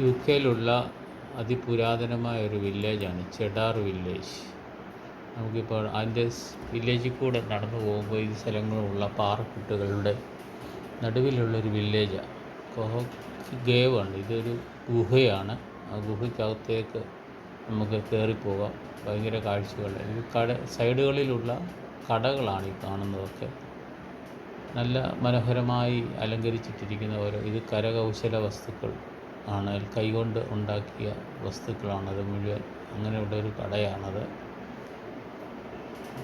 U കെയിലുള്ള അതിപുരാതനമായ ഒരു വില്ലേജാണ് cheddar village. നമുക്കിപ്പോൾ അതിന്റെ വില്ലേജിൽ കൂടെ നടന്നു പോകുമ്പോൾ ഈ സ്ഥലങ്ങളുള്ള പാറക്കുട്ടുകളുടെ നടുവിലുള്ളൊരു വില്ലേജാണ് കോഹ് ഗേവ് ആണ് ഇതൊരു ഗുഹയാണ്. ആ ഗുഹയ്ക്കകത്തേക്ക് നമുക്ക് കയറിപ്പോകാം. ഭയങ്കര കാഴ്ചകൾ കട സൈഡുകളിലുള്ള കടകളാണ് ഈ കാണുന്നതൊക്കെ. നല്ല മനോഹരമായി അലങ്കരിച്ചിട്ടിരിക്കുന്ന ഓരോ ഇത് കരകൗശല വസ്തുക്കൾ. ആണ്. കൈകൊണ്ട് ഉണ്ടാക്കിയ വസ്തുക്കളാണത് മുഴുവൻ അങ്ങനെയുള്ള ഒരു കടയാണത്.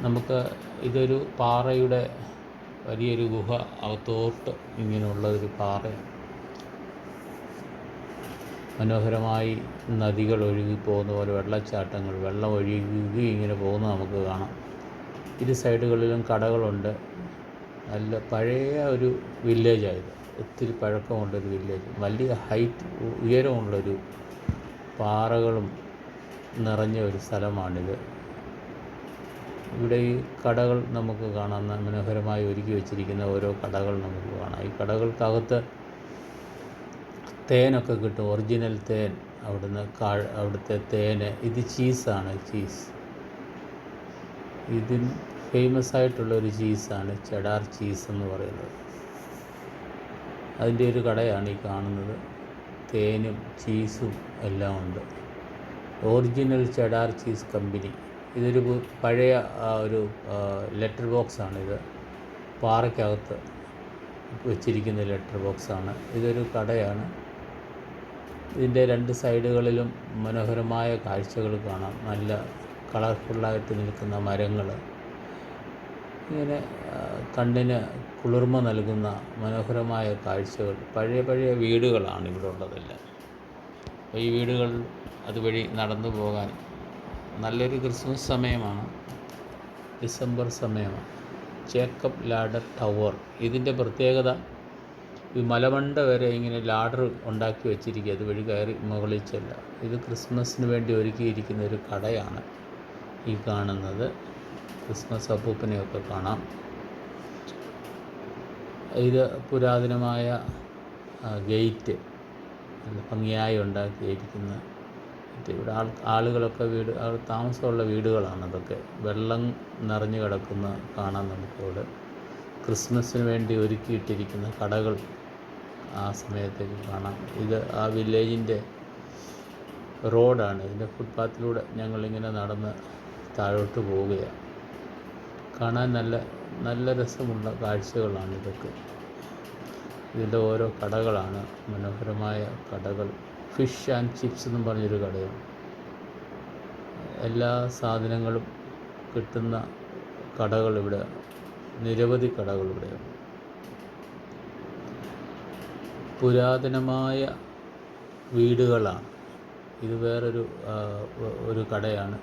നമുക്ക് ഇതൊരു പാറയുടെ വലിയൊരു ഗുഹ അകത്തോട്ട് ഇങ്ങനെയുള്ള ഒരു പാറ. മനോഹരമായി നദികൾ ഒഴുകി പോകുന്ന പോലെ വെള്ളച്ചാട്ടങ്ങൾ വെള്ളം ഒഴുകി ഇങ്ങനെ പോകുന്നത് നമുക്ക് കാണാം. ഇരു സൈഡുകളിലും കടകളുണ്ട്. നല്ല പഴയ ഒരു വില്ലേജായത് ഒത്തിരി പഴക്കമുള്ളൊരു വില്ലേജ് വലിയ ഹൈറ്റ് ഉയരമുള്ളൊരു പാറകളും നിറഞ്ഞ ഒരു സ്ഥലമാണിത്. ഇവിടെ ഈ കടകൾ നമുക്ക് കാണാം. മനോഹരമായി ഒരുക്കി വെച്ചിരിക്കുന്ന ഓരോ കടകൾ നമുക്ക് കാണാം. ഈ കടകൾക്കകത്ത് തേനൊക്കെ കിട്ടും. ഒറിജിനൽ തേൻ അവിടുന്ന് കാ അവിടുത്തെ തേന്. ഇത് ചീസാണ് ചീസ്. ഇതിന് ഫേമസ് ആയിട്ടുള്ള ഒരു ചീസാണ് ചെഡാർ ചീസ് എന്ന് പറയുന്നത്. അതിന്റെ ഒരു കടയാണ് ഈ കാണുന്നത്. തേനും ചീസും എല്ലാം ഉണ്ട്. Original cheddar cheese company. ഇതൊരു പഴയ ഒരു ലെറ്റർ ബോക്സാണിത് പാറയ്ക്കകത്ത് വെച്ചിരിക്കുന്ന ലെറ്റർ ബോക്സാണ്. ഇതൊരു കടയാണ്. ഇതിന്റെ രണ്ട് സൈഡുകളിലും മനോഹരമായ കാഴ്ചകൾ കാണാം. നല്ല കളർഫുള്ളായിട്ട് നിൽക്കുന്ന മരങ്ങൾ. ഇങ്ങനെ കണ്ണിന് കുളിർമ നൽകുന്ന മനോഹരമായ കാഴ്ചകൾ പഴയ പഴയ വീടുകളാണ് ഇവിടെ ഉള്ളതെല്ലാം. ഈ വീടുകൾ അതുവഴി നടന്നു പോകാൻ നല്ലൊരു ക്രിസ്മസ് സമയമാണ് ഡിസംബർ സമയമാണ്. ചേക്കപ്പ് ലാഡർ ടവർ ഇതിന്റെ പ്രത്യേകത ഈ മലമണ്ട വരെ ഇങ്ങനെ ലാഡർ ഉണ്ടാക്കി വെച്ചിരിക്കുക അതുവഴി കയറി മുകളിൽ ചെല്ലാം ഇത് ക്രിസ്മസിന് വേണ്ടി ഒരുക്കിയിരിക്കുന്ന ഒരു കടയാണ് ഈ കാണുന്നത്. ക്രിസ്മസ് അപ്പൂപ്പനെയൊക്കെ കാണാം. ഇത് പുരാതനമായ ഗേറ്റ് ഭംഗിയായി ഉണ്ടാക്കിയിരിക്കുന്ന ഇവിടെ ആൾ ആളുകളൊക്കെ വീട് താമസമുള്ള വീടുകളാണ് അതൊക്കെ. വെള്ളം നിറഞ്ഞു കിടക്കുന്ന കാണാൻ നമുക്കിവിടെ. ക്രിസ്മസിന് വേണ്ടി ഒരുക്കിയിട്ടിരിക്കുന്ന കടകൾ ആ സമയത്തേക്ക് കാണാം. ഇത് ആ വില്ലേജിന്റെ റോഡാണ്. ഇതിന്റെ ഫുട്പാത്തിലൂടെ ഞങ്ങളിങ്ങനെ നടന്ന് താഴോട്ട് പോവുകയാണ്. കാണാൻ നല്ല നല്ല രസമുള്ള കാഴ്ചകളാണ് ഇതൊക്കെ. ഇതിന്റെ ഓരോ കടകളാണ് മനോഹരമായ കടകൾ. ഫിഷ് ആൻഡ് ചിപ്സ് എന്നും പറഞ്ഞൊരു കടയാണ്. എല്ലാ സാധനങ്ങളും കിട്ടുന്ന കടകൾ ഇവിടെ നിരവധി കടകൾ ഇവിടെയാണ്. പുരാതനമായ വീടുകളാണ്. ഇത് വേറൊരു ഒരു കടയാണ്.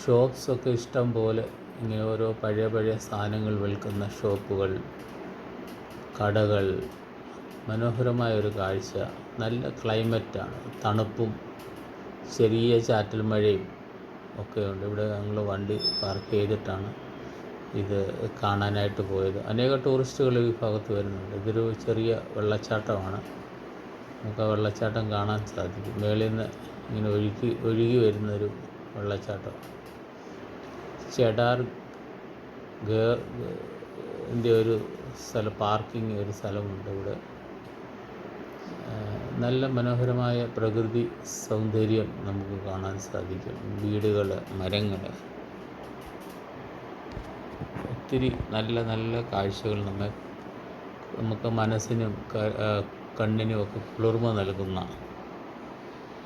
ഷോപ്സൊക്കെ ഇഷ്ടം പോലെ ഇങ്ങനെ ഓരോ പഴയ പഴയ സാധനങ്ങൾ വിൽക്കുന്ന ഷോപ്പുകൾ കടകൾ മനോഹരമായ ഒരു കാഴ്ച. നല്ല ക്ലൈമറ്റാണ്. തണുപ്പും ചെറിയ ചാറ്റൽ മഴയും ഒക്കെ ഉണ്ട് ഇവിടെ ഞങ്ങൾ വണ്ടി പാർക്ക് ചെയ്തിട്ടാണ് ഇത് കാണാനായിട്ട് പോയത്. അനേക ടൂറിസ്റ്റുകൾ ഈ ഭാഗത്ത് വരുന്നുണ്ട്. ഇതൊരു ചെറിയ വെള്ളച്ചാട്ടമാണ്. നമുക്ക് ആ വെള്ളച്ചാട്ടം കാണാൻ സാധിക്കും. മേളിൽ നിന്ന് ഇങ്ങനെ ഒഴുകി ഒഴുകി വരുന്നൊരു വെള്ളച്ചാട്ടം. ചെഡാർ ഗേന്റെ ഒരു സ്ഥലം പാർക്കിംഗ് ഒരു സ്ഥലമുണ്ട് ഇവിടെ. നല്ല മനോഹരമായ പ്രകൃതി സൗന്ദര്യം നമുക്ക് കാണാൻ സാധിക്കും. വീടുകൾ മരങ്ങൾ ഒത്തിരി നല്ല നല്ല കാഴ്ചകൾ നമ്മെ നമുക്ക് മനസ്സിനും കണ്ണിനും ഒക്കെ കുളിർമ നൽകുന്ന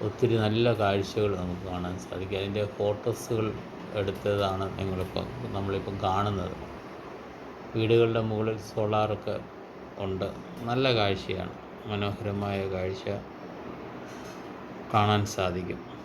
ഒത്തിരി നല്ല കാഴ്ചകൾ നമുക്ക് കാണാൻ സാധിക്കും. അതിന്റെ ഫോട്ടോസുകൾ എടുത്തതാണ് നിങ്ങളിപ്പം നമ്മളിപ്പം കാണുന്നത്. വീടുകളുടെ മുകളിൽ സോളാറൊക്കെ ഉണ്ട്. നല്ല കാഴ്ചയാണ്. മനോഹരമായ കാഴ്ച കാണാൻ സാധിക്കും.